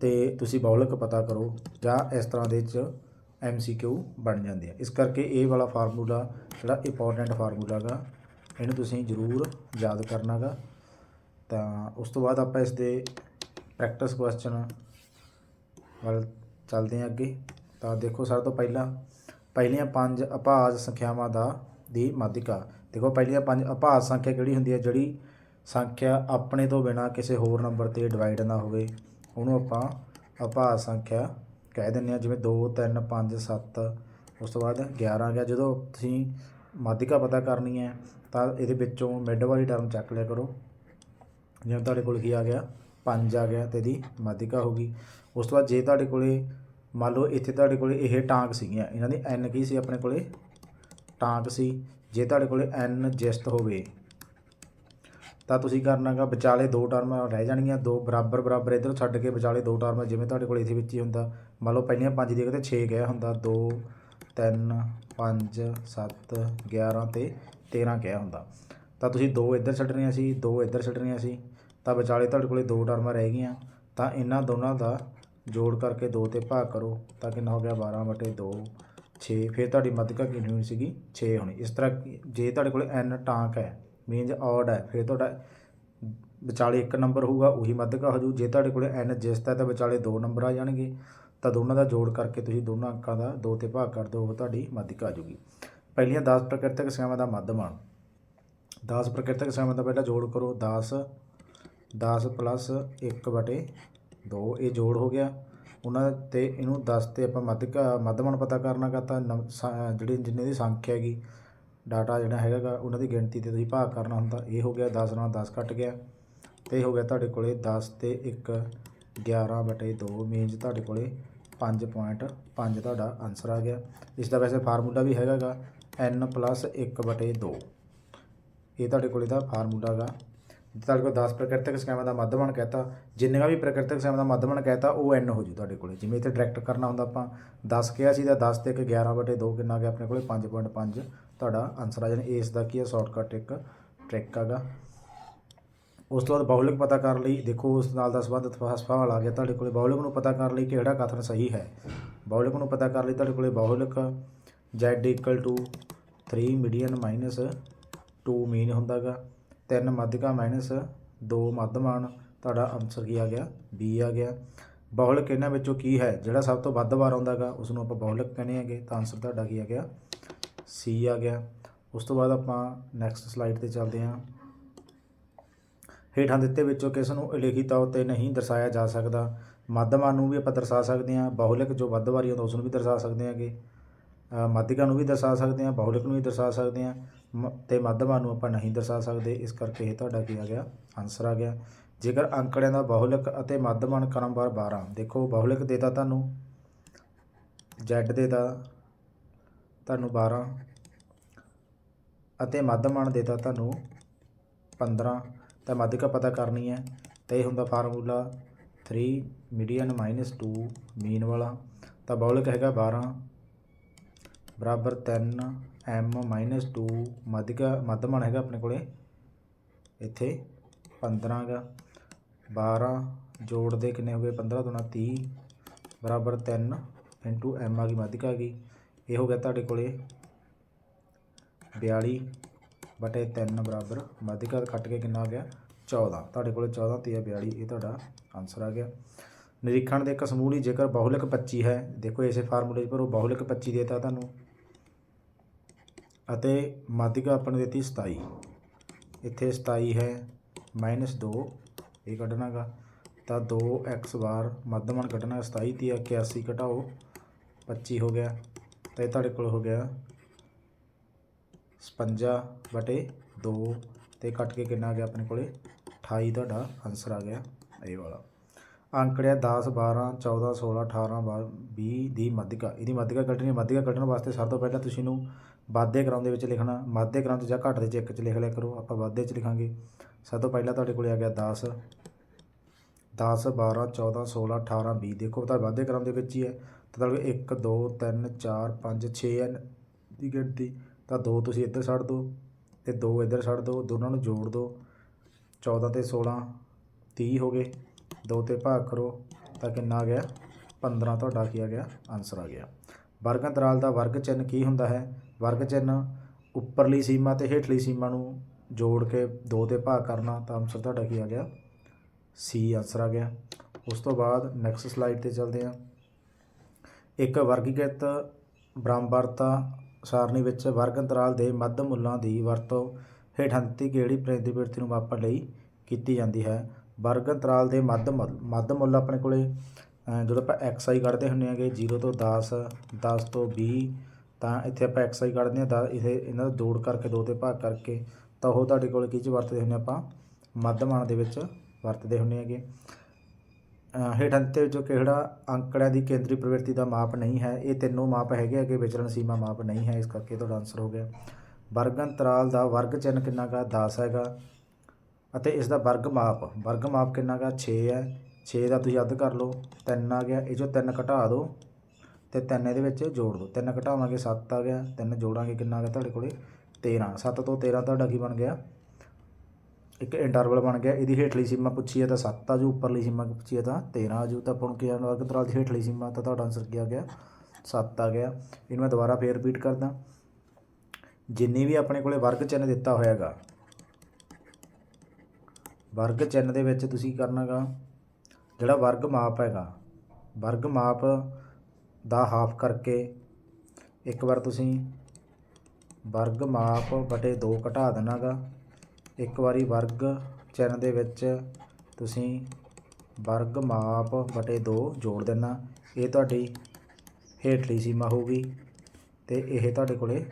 ਤੇ ਤੁਸੀਂ ਬੌਲਕ ਪਤਾ ਕਰੋ ਜਾਂ ਇਸ ਤਰ੍ਹਾਂ ਦੇ ਚ MCQ ਬਣ ਜਾਂਦੇ ਆ ਇਸ ਕਰਕੇ ਇਹ ਵਾਲਾ ਫਾਰਮੂਲਾ, ਜਿਹੜਾ ਇੰਪੋਰਟੈਂਟ ਫਾਰਮੂਲਾ ਗਾ, ਇਹਨੂੰ ਤੁਸੀਂ ਜ਼ਰੂਰ ਯਾਦ ਕਰਨਾਗਾ ਤਾਂ ਉਸ ਤੋਂ ਬਾਅਦ ਆਪਾਂ ਇਸ ਦੇ ਪ੍ਰੈਕਟਿਸ ਕੁਐਸਚਨ ਵੱਲ ਚੱਲਦੇ ਹਾਂ ਅੱਗੇ। ਤਾਂ ਦੇਖੋ ਸਭ ਤੋਂ ਪਹਿਲਾਂ, ਪਹਿਲੀਆਂ ਪੰਜ ਅਪਾਜ ਸੰਖਿਆਵਾਂ ਦਾ ਦੀ ਮਾਧਿਕਾ। ਦੇਖੋ ਪਹਿਲੀਆਂ ਪੰਜ ਅਭਾਜ ਸੰਖਿਆ ਕਿਹੜੀ ਹੁੰਦੀ ਹੈ? ਜਿਹੜੀ ਸੰਖਿਆ ਆਪਣੇ ਤੋਂ ਬਿਨਾ ਕਿਸੇ ਹੋਰ ਨੰਬਰ ਤੇ ਡਿਵਾਈਡ ਨਾ ਹੋਵੇ। ਉਹਨੂੰ ਆਪਾਂ ਅਭਾਜ ਸੰਖਿਆ ਕਹਿ ਦਿੰਦੇ ਆ ਜਿਵੇਂ 2 3 5 7 ਉਸ ਤੋਂ ਬਾਅਦ 11 ਆ ਗਿਆ। ਜਦੋਂ ਤੁਸੀਂ ਮਾਧਿਕਾ ਪਤਾ ਕਰਨੀ ਹੈ, ਤਾਂ ਇਹਦੇ ਵਿੱਚੋਂ ਮਿਡ ਵਾਲੀ ਟਰਮ ਚੱਕ ਲਿਆ ਕਰੋ। ਜਿਵੇਂ ਤੁਹਾਡੇ ਕੋਲ ਕੀ ਆ ਗਿਆ? 5 ਆ ਗਿਆ ਤੇ ਇਹਦੀ ਮਾਧਿਕਾ ਹੋ ਗਈ। ਉਸ ਤੋਂ ਬਾਅਦ ਜੇ ਤੁਹਾਡੇ ਕੋਲੇ, ਮੰਨ ਲਓ ਇੱਥੇ ਤੁਹਾਡੇ ਕੋਲੇ ਇਹ ਟਾਂਕ ਸੀਗੀਆਂ, ਇਹਨਾਂ ਦੀ n ਕੀ ਸੀ? ਆਪਣੇ ਕੋਲੇ ਟਾਂਕ ਸੀ। ਜੇ ਤੁਹਾਡੇ ਕੋਲੇ n ਜਿਸਤ ਹੋਵੇ ਤਾਂ ਤੁਸੀਂ ਕਰਨਾਗਾ ਵਿਚਾਲੇ ਦੋ ਟਰਮਾਂ ਰਹਿ ਜਾਣਗੀਆਂ, ਦੋ ਬਰਾਬਰ ਬਰਾਬਰ ਇਧਰ ਛੱਡ ਕੇ ਵਿਚਾਲੇ ਦੋ ਟਰਮਾਂ ਜਿਵੇਂ ਤੁਹਾਡੇ ਕੋਲ ਇਹਦੇ ਵਿੱਚ ਹੀ ਹੁੰਦਾ। ਮੰਨ ਲਓ ਪਹਿਲੀਆਂ ਪੰਜ ਦੀ ਜਗ੍ਹਾ ਤੇ 6 ਗਿਆ ਹੁੰਦਾ 2 3 5 7 11 ਤੇ 13 ਗਿਆ ਹੁੰਦਾ। ਤਾਂ ਤੁਸੀਂ ਦੋ ਇੱਧਰ ਛੱਡਣੀਆਂ ਸੀ, ਦੋ ਇੱਧਰ ਛੱਡਣੀਆਂ ਸੀ, ਤਾਂ ਵਿਚਾਲੇ ਤੁਹਾਡੇ ਕੋਲੇ ਦੋ ਟਰਮਾਂ ਰਹਿ ਗਈਆਂ। ਤਾਂ ਇਹਨਾਂ ਦੋਨਾਂ ਦਾ ਜੋੜ ਕਰਕੇ 2 ਤੇ ਭਾਗ ਕਰੋ, ਤਾਂ ਕਿੰਨਾ ਹੋ ਗਿਆ? 12 ਬਟੇ 2 6 ਫਿਰ ਤੁਹਾਡੀ ਮੱਧਿਕਾ ਕਿੰਨੀ ਹੋਣੀ ਸੀਗੀ? 6 ਹੋਣੀ। ਇਸ ਤਰ੍ਹਾਂ ਜੇ ਤੁਹਾਡੇ ਕੋਲੇ n ਟਾਂਕ ਹੈ ਮੀਨਜ਼ ਆਡ ਹੈ। ਫਿਰ ਤੁਹਾਡਾ ਵਿਚਾਲੇ ਇੱਕ ਨੰਬਰ ਹੋਊਗਾ, ਉਹੀ ਮੱਧਿਕਾ ਹੋ ਜੂ। ਜੇ ਤੁਹਾਡੇ ਕੋਲੇ n ਜਿਸਤ ਹੈ ਤਾਂ ਵਿਚਾਲੇ ਦੋ ਨੰਬਰ ਆ ਜਾਣਗੇ। ਤਾਂ ਦੋਨਾਂ ਦਾ ਜੋੜ ਕਰਕੇ ਤੁਸੀਂ ਦੋਨਾਂ ਅੰਕਾਂ ਦਾ ਦੋ ਤੇ ਭਾਗ ਕਰ ਦਿਓ, ਉਹ ਤੁਹਾਡੀ ਮੱਧਿਕਾ ਆ ਜੂਗੀ। ਪਹਿਲੀਆਂ 10 ਪ੍ਰਕਿਰਤਕ ਸੰਖਿਆਵਾਂ ਦਾ ਮੱਧਮਾਨ 10 ਪ੍ਰਕਿਰਤਕ ਸੰਖਿਆਵਾਂ ਦਾ ਪਹਿਲਾਂ ਜੋੜ ਕਰੋ। 10 10 ਪਲੱਸ 1 ਬਟੇ 2 ਇਹ ਜੋੜ ਹੋ ਗਿਆ। ਉਹਨਾਂ ਤੇ ਇਹਨੂੰ 10 ਤੇ ਆਪਾਂ ਮੱਧਕਾ ਮੱਧਮਾਨ ਪਤਾ ਕਰਨਾਗਾ ਤਾਂ ਨਮ- ਜਿਹੜੀ ਜਿੰਨੇ ਦੀ ਸੰਖਿਆ ਹੈਗੀ ਡਾਟਾ ਜਿਹੜਾ ਹੈਗਾ ਗਾ ਉਹਨਾਂ ਦੀ ਗਿਣਤੀ ਤੇ ਤੁਸੀਂ ਭਾਗ ਕਰਨਾ ਹੁੰਦਾ। ਇਹ ਹੋ ਗਿਆ 10 ਨਾਲ 10 ਕੱਟ ਗਿਆ। ਤੇ ਇਹ ਹੋ ਗਿਆ ਤੁਹਾਡੇ ਕੋਲੇ 10 ਤੇ 1 11 ਬਟੇ 2 ਮੀਨਸ ਤੁਹਾਡੇ ਕੋਲੇ 5.5 ਤੁਹਾਡਾ ਆਨਸਰ ਆ ਗਿਆ। ਇਸ ਦਾ ਵੈਸੇ ਫਾਰਮੂਲਾ ਵੀ ਹੈਗਾ ਗਾ n 1 ਬਟੇ 2 ਇਹ ਤੁਹਾਡੇ ਕੋਲੇ ਦਾ ਫਾਰਮੂਲਾ ਗਾ ਤੁਹਾਡੇ ਕੋਲ 10 ਪ੍ਰਕਿਰਤਕ ਸਕੈਮਾਂ ਦਾ ਮੱਧਮਣ ਕਹਤਾ। ਜਿੰਨਾ ਵੀ ਪ੍ਰਕਿਰਤਕ ਸਕੈਮਾਂ ਦਾ ਮੱਧਮਣ ਕਹਤਾ, ਉਹ n ਹੋ ਜੂ ਤੁਹਾਡੇ ਕੋਲੇ। ਜਿਵੇਂ ਇੱਥੇ ਡਾਇਰੈਕਟ ਕਰਨਾ ਹੁੰਦਾ ਆਪਾਂ। 10 ਕਿਹਾ ਸੀ ਤਾਂ 10 ਤੇ ਇੱਕ 11 ਬਟੇ 2 ਕਿੰਨਾ ਗਿਆ? ਆਪਣੇ ਕੋਲੇ 5.5 ਤੁਹਾਡਾ ਆਨਸਰ ਆ ਜਾਣਾ ਇਸ ਦਾ ਕੀ ਹੈ ਸ਼ਾਰਟਕਟ ਇੱਕ ਟ੍ਰਿਕ ਹੈਗਾ। ਉਸ ਤੋਂ ਬਾਅਦ ਬਹੁਲਕ ਪਤਾ ਕਰਨ ਲਈ, ਦੇਖੋ ਉਸ ਨਾਲ ਦਾ ਸੰਬੰਧ ਸਵਾਲ ਆ ਗਿਆ। ਤੁਹਾਡੇ ਕੋਲੇ ਬਹੁਲਕ ਨੂੰ ਪਤਾ ਕਰਨ ਲਈ ਕਿਹੜਾ ਕਥਨ ਸਹੀ ਹੈ? ਬਹੁਲਕ ਨੂੰ ਪਤਾ ਕਰਨ ਲਈ ਤੁਹਾਡੇ ਕੋਲੇ ਬਹੁਲਕ z 3 ਮੀਡੀਅਨ ਮਾਈਨਸ 2 ਮੀਨ ਹੁੰਦਾਗਾ 3 ਮੱਧਕਾ ਮਾਈਨਸ 2 ਮੱਧਮਾਨ ਤੁਹਾਡਾ ਆਨਸਰ ਕੀ ਆ ਗਿਆ? B ਆ ਗਿਆ। ਬਹੁਲਕ ਇਹਨਾਂ ਵਿੱਚੋਂ ਕੀ ਹੈ? ਜਿਹੜਾ ਸਭ ਤੋਂ ਵੱਧ ਵਾਰ ਆਉਂਦਾਗਾ ਉਸ ਨੂੰ ਆਪਾਂ ਬਹੁਲਕ ਕਹਿੰਦੇ ਹੈਗੇ। ਤਾਂ ਆਨਸਰ ਤੁਹਾਡਾ ਕੀ ਆ ਗਿਆ? ਸੀ ਆ ਗਿਆ। ਉਸ ਤੋਂ ਬਾਅਦ ਆਪਾਂ ਨੈਕਸਟ ਸਲਾਈਡ ਤੇ ਚੱਲਦੇ ਹਾਂ। ਹੇਠਾਂ ਦਿੱਤੇ ਵਿੱਚੋਂ ਕਿਸ ਨੂੰ ਉਲੇਖੀ ਤੌਰ ਤੇ ਨਹੀਂ ਦਰਸਾਇਆ ਜਾ ਸਕਦਾ। ਮੱਧਮਾਨ ਨੂੰ ਵੀ ਆਪਾਂ ਦਰਸਾ ਸਕਦੇ ਹਾਂ। ਬਹੁਲਕ ਜੋ ਵੱਧ ਵਾਰੀ ਹੁੰਦਾ ਉਸ ਨੂੰ ਵੀ ਦਰਸਾ ਸਕਦੇ ਹਾਂਗੇ। ਅ, ਨੂੰ ਵੀ ਦਰਸਾ ਸਕਦੇ ਹਾਂ ਬਹੁਲਕ ਨੂੰ ਵੀ ਦਰਸਾ ਸਕਦੇ ਹਾਂ। ਮ- ਤੇ ਮੱਧਮਾਨ ਨੂੰ ਆਪਾਂ ਨਹੀਂ ਦਰਸਾ ਸਕਦੇ। ਇਸ ਕਰਕੇ ਇਹ ਤੁਹਾਡਾ ਕੀ ਆ ਗਿਆ? ਆਨਸਰ ਆ ਗਿਆ। ਜੇਕਰ ਅੰਕੜਿਆਂ ਦਾ ਬਹੁਲਕ ਅਤੇ ਮੱਧਮਾਨ ਕ੍ਰਮਵਾਰ 12 ਦੇਖੋ ਬਹੁਲਕ ਦੇਤਾ ਤੁਹਾਨੂੰ Z ਦੇਤਾ ਤੁਹਾਨੂੰ 12 ਅਤੇ ਮੱਧਮਾਨ ਦੇਤਾ ਤੁਹਾਨੂੰ 15 ਤਾਂ ਮੱਧਿਕਾ ਪਤਾ ਕਰਨੀ ਹੈ। ਤਾਂ ਇਹ ਹੁੰਦਾ ਫਾਰਮੂਲਾ 3 ਮੀਡੀਅਨ ਮਾਈਨਸ 2 ਮੀਨ ਵਾਲਾ। ਤਾਂ ਬੌਲਿਕ ਹੈਗਾ 12 ਬਰਾਬਰ 3 m ਮਾਈਨਸ 2 ਮਾਧਿਕਾ ਮੱਧਮਾਨ ਹੈਗਾ ਆਪਣੇ ਕੋਲੇ। ਇੱਥੇ 15 ਗਾ 12 ਜੋੜ ਦੇ ਕਿੰਨੇ ਹੋ ਗਏ? 15 ਦੁਣਾ 30 ਬਰਾਬਰ 3 ਇੰਟੂ m ਆ ਗਈ ਮੱਧਿਕਾ ਆ ਗਈ। ਇਹ ਹੋ ਗਿਆ ਤੁਹਾਡੇ ਕੋਲੇ 42 ਬਟੇ 3 ਬਰਾਬਰ। ਮੱਧਿਕਾ ਕੱਟ ਕੇ ਕਿੰਨਾ ਆ ਗਿਆ? 14 ਤੁਹਾਡੇ ਕੋਲੇ 14 ਤੇ 42 ਇਹ ਤੁਹਾਡਾ ਆਨਸਰ ਆ ਗਿਆ। ਨਿਰੀਖਣ ਦੇ ਇੱਕ ਸਮੂਹ ਲਈ ਜੇਕਰ ਬਹੁਲਕ 25 ਹੈ, ਦੇਖੋ ਇਸੇ ਫਾਰਮੂਲੇ 'ਚ ਭਰੋ ਬਹੁਲਕ 25 ਦੇਤਾ ਤੁਹਾਨੂੰ। ਅਤੇ ਮਾਧਿਕਾ ਆਪਾਂ ਨੂੰ ਦਿੱਤੀ 27 ਇੱਥੇ 27 ਹੈ ਮਾਈਨਸ 2 ਇਹ ਕੱਢਣਾਗਾ ਤਾਂ 2x ਬਾਰ ਮੱਧਮਣ ਕੱਢਣਾ 27 ਤੇ 81 ਘਟਾਓ 25 ਹੋ ਗਿਆ। ਤਾਂ ਇਹ ਤੁਹਾਡੇ ਕੋਲ ਹੋ ਗਿਆ 56 ਬਟੇ 2 ਤੇ ਕੱਟ ਕੇ ਕਿੰਨਾ ਆ ਗਿਆ ਆਪਣੇ ਕੋਲੇ? 28 ਤੁਹਾਡਾ ਆਨਸਰ ਆ ਗਿਆ ਇਹ ਵਾਲਾ। ਅੰਕੜਿਆ 10 12 14 16 18 20 ਦੀ ਮੱਧਿਕਾ। ਇਹਦੀ ਮੱਧਿਕਾ ਕੱਢਣੀ ਹੈ। ਮੱਧਿਕਾ ਕੱਢਣ ਵਾਸਤੇ ਸਭ ਤੋਂ ਪਹਿਲਾਂ ਤੁਸੀਂ ਇਹਨੂੰ ਵਾਧੇ ਕ੍ਰਮ ਦੇ ਵਿੱਚ ਲਿਖਣਾ। ਵਾਧੇ ਕ੍ਰਮ 'ਚ ਜਾਂ ਘੱਟ ਦੇ 'ਚ ਇੱਕ 'ਚ ਲਿਖ ਲਿਆ ਕਰੋ। ਆਪਾਂ ਵਾਧੇ 'ਚ ਲਿਖਾਂਗੇ। ਸਭ ਤੋਂ ਪਹਿਲਾਂ ਤੁਹਾਡੇ ਕੋਲੇ ਆ ਗਿਆ 10 10 12 14 16 18 20 ਦੇਖੋ ਤਾਂ ਵਾਧੇ ਕ੍ਰਮ ਦੇ ਵਿੱਚ ਹੀ ਹੈ। ਤਾਂ ਤੁਹਾਡੇ 1 2 3 4 5 6 ਹੈ ਦੀ ਗਿਣਤੀ, ਤਾਂ ਦੋ ਤੁਸੀਂ ਇੱਧਰ ਛੱਡ ਦਿਓ ਅਤੇ ਦੋ ਇੱਧਰ ਛੱਡ ਦਿਓ, ਦੋਨਾਂ ਨੂੰ ਜੋੜ ਦਿਓ। 14 ਤੇ 16 30 ਹੋ ਗਏ। ਦੋ ਤੇ ਭਾਗ ਕਰੋ, ਤਾਂ ਕਿੰਨਾ ਆ ਗਿਆ? 15 ਤੁਹਾਡਾ ਕੀ ਆ ਗਿਆ? ਆਨਸਰ ਆ ਗਿਆ। ਵਰਗ ਅੰਤਰਾਲ ਦਾ ਵਰਗ ਚਿੰਨ੍ਹ ਕੀ ਹੁੰਦਾ ਹੈ? ਵਰਗ ਚਿੰਨ੍ਹ ਉੱਪਰਲੀ ਸੀਮਾ ਤੇ ਹੇਠਲੀ ਸੀਮਾ ਨੂੰ ਜੋੜ ਕੇ ਦੋ ਤੇ ਭਾਗ ਕਰਨਾ, ਤਾਂ ਆਨਸਰ ਤੁਹਾਡਾ ਕੀ ਆ ਗਿਆ? ਸੀ ਆਨਸਰ ਆ ਗਿਆ। ਉਸ ਤੋਂ ਬਾਅਦ ਨੈਕਸਟ ਸਲਾਈਡ ਤੇ ਚੱਲਦੇ ਹਾਂ। ਇੱਕ ਵਰਗੀਕ੍ਰਿਤ ਬ੍ਰਹਮਵਰਤਾ ਸਾਰਣੀ ਵਿੱਚ ਵਰਗ ਅੰਤਰਾਲ ਦੇ ਮੱਧ ਮੁੱਲਾਂ ਦੀ ਵਰਤੋਂ ਹੇਠਾਂ ਦਿੱਤੀ ਕਿਹੜੀ ਪ੍ਰਤੀ ਨੂੰ ਮਾਪਣ ਲਈ ਕੀਤੀ ਜਾਂਦੀ ਹੈ? ਵਰਗ ਅੰਤਰਾਲ ਦੇ ਮੱਧ ਮੁੱਲ ਮੱਧ ਮੁੱਲ ਆਪਣੇ ਕੋਲੇ ਜਦੋਂ ਆਪਾਂ xi ਕੱਢਦੇ ਹੁੰਦੇ ਆਗੇ 0 ਤੋਂ 10 10 ਤੋਂ 20 ਤਾਂ ਇੱਥੇ ਆਪਾਂ xi ਕੱਢਦੇ ਹਾਂ, ਦਸ, ਇਹ, ਇਹਨਾਂ ਦਾ ਜੋੜ ਕਰਕੇ, ਦੋ ਤੇ ਭਾਗ ਕਰਕੇ, ਤਾਂ ਉਹ ਤੁਹਾਡੇ ਕੋਲ ਕੀ ਚ ਵਰਤਦੇ ਹੁੰਦੇ ਆਪਾਂ? ਮੱਧਮਾਨ ਦੇ ਵਿੱਚ ਵਰਤਦੇ ਹੁੰਦੇ ਹੈਗੇ। ਅ, ਹੇਠਾਂ ਵਿੱਚੋਂ ਕਿਹੜਾ ਅੰਕੜਿਆਂ ਦੀ ਕੇਂਦਰੀ ਪ੍ਰਵਿਰਤੀ ਦਾ ਮਾਪ ਨਹੀਂ ਹੈ ਇਹ ਤਿੰਨੋਂ ਮਾਪ ਹੈਗੇ ਅੱਗੇ ਵਿਚਰਨ ਸੀਮਾ ਮਾਪ ਨਹੀਂ ਹੈ ਇਸ ਕਰਕੇ ਤੁਹਾਡਾ ਆਨਸਰ ਹੋ ਗਿਆ। ਵਰਗ ਅੰਤਰਾਲ ਦਾ ਵਰਗ ਚਿੰਨ੍ਹ ਕਿੰਨਾ ਗਾ 10 ਹੈਗਾ। ਅਤੇ ਇਸ ਦਾ ਵਰਗ ਮਾਪ ਵਰਗ ਮਾਪ ਕਿੰਨਾ ਗਾ 6 ਹੈ। 6 ਦਾ ਤੁਸੀਂ ਅੱਧ ਕਰ ਲਓ 3 ਆ ਗਿਆ। ਇਹ ਜੋ 3 ਘਟਾ ਦਿਓ ਤੇ 3 ਇਹਦੇ ਵਿੱਚ ਜੋੜ ਦਿਓ 3 ਘਟਾਵਾਂਗੇ 7 ਆ ਗਿਆ। 3 ਜੋੜਾਂਗੇ ਕਿੰਨਾ ਆ? ਗਿਆ ਤੁਹਾਡੇ ਕੋਲੇ 13 7 ਤੋਂ 13 ਤੁਹਾਡਾ ਕੀ ਬਣ ਗਿਆ? ਇੱਕ ਇੰਟਰਵਲ ਬਣ ਗਿਆ, ਇਹਦੀ ਹੇਠਲੀ ਸੀਮਾ ਪੁੱਛੀ ਹੈ ਤਾਂ 7 ਆ ਜੂ, ਉੱਪਰਲੀ ਸੀਮਾ ਪੁੱਛੀ ਹੈ ਤਾਂ 13 ਆ ਜੂ, ਤਾਂ ਆਪਾਂ ਨੂੰ ਕੀ ਆਉਣਾ ਵਰਗ ਤਰਾਲ ਦੀ ਹੇਠਲੀ ਸੀਮਾ ਤਾਂ ਤੁਹਾਡਾ ਆਨਸਰ ਕੀ ਆ ਗਿਆ? 7 ਆ ਗਿਆ। ਇਹਨੂੰ ਮੈਂ ਦੁਬਾਰਾ ਫੇਰ ਰਿਪੀਟ ਕਰਦਾ। ਜਿੰਨੀ ਵੀ ਆਪਣੇ ਕੋਲੇ ਵਰਗ ਚਿੰਨ੍ਹ ਦਿੱਤਾ ਹੋਇਆਗਾ, ਵਰਗ ਚਿੰਨ੍ਹ ਦੇ ਵਿੱਚ ਤੁਸੀਂ ਕਰਨਾਗਾ? ਜਿਹੜਾ ਵਰਗ ਮਾਪ ਹੈਗਾ, ਵਰਗ ਮਾਪ ਦਾ ਹਾਫ ਕਰਕੇ ਇੱਕ ਵਾਰ ਤੁਸੀਂ ਵਰਗ ਮਾਪ ਬਟੇ 2 ਘਟਾ ਦੇਣਾਗਾ। ਇੱਕ ਵਾਰੀ ਵਰਗ ਚਿੰਨ੍ਹ ਦੇ ਵਿੱਚ ਤੁਸੀਂ ਵਰਗ ਮਾਪ ਬਟੇ 2 ਜੋੜ ਦੇਣਾ। ਇਹ ਤੁਹਾਡੀ ਹੇਠਲੀ ਸੀਮਾ ਹੋਊਗੀ ਤੇ ਇਹ ਤੁਹਾਡੇ ਕੋਲੇ